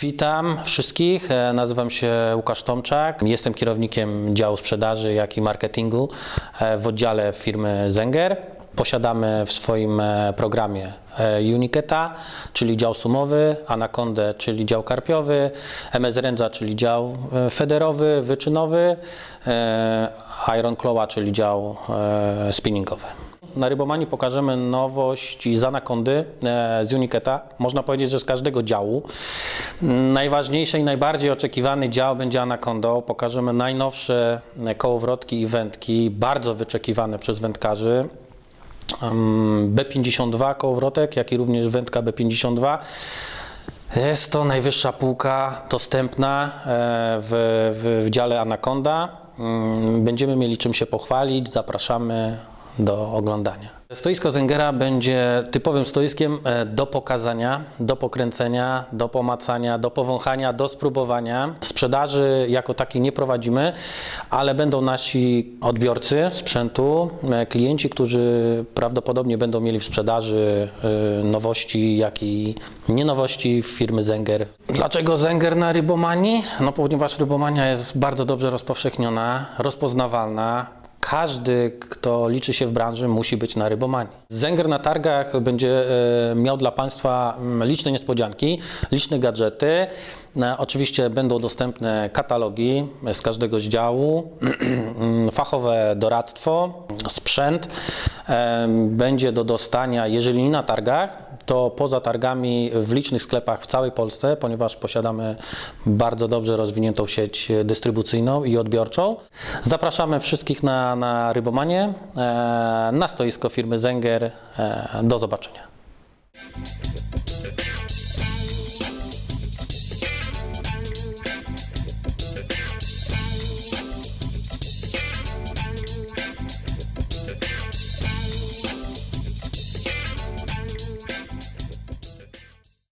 Witam wszystkich, e, nazywam się Łukasz Tomczak, jestem kierownikiem działu sprzedaży, jak i marketingu e, w oddziale firmy Zenger. Posiadamy w swoim e, programie Uniketa, czyli dział sumowy, Anacondę, czyli dział karpiowy, MS Rędza, czyli dział federowy, wyczynowy, Iron Clawa, czyli dział spinningowy. Na Rybomanii pokażemy nowości z Anakondy, e, z Uniketa. Można powiedzieć, że z każdego działu. Najważniejszy i najbardziej oczekiwany dział będzie Anakondą. Pokażemy najnowsze e, kołowrotki i wędki, bardzo wyczekiwane przez wędkarzy. Em, B52 kołowrotek, jak i również wędka B52. Jest to najwyższa półka dostępna e, w, w, w dziale Anaconda. Mm, Będziemy mieli czym się pochwalić. Zapraszamy do oglądania. Stoisko Zengera będzie typowym stoiskiem e, do pokazania, do pokręcenia, do pomacania, do powąchania, do spróbowania. Sprzedaży jako takiej nie prowadzimy, ale będą nasi odbiorcy sprzętu, e, klienci, którzy prawdopodobnie będą mieli w sprzedaży e, nowości, jak i nie nowości firmy Zenger. Dlaczego Zenger na rybomanii? No ponieważ rybomania jest bardzo dobrze rozpowszechniona, rozpoznawalna. Każdy, kto liczy się w branży, musi być na rybomanii. Zenger na targach będzie e, miał dla Państwa mm, liczne niespodzianki, liczne gadżety. E, Oczywiście będą dostępne katalogi z każdego z działu, fachowe doradztwo, sprzęt. E, Będzie do dostania, jeżeli nie na targach, to poza targami w licznych sklepach w całej Polsce, ponieważ posiadamy bardzo dobrze rozwiniętą sieć dystrybucyjną i odbiorczą. Zapraszamy wszystkich na, na Rybomanie, e, na stoisko firmy Zenger. E, Do zobaczenia.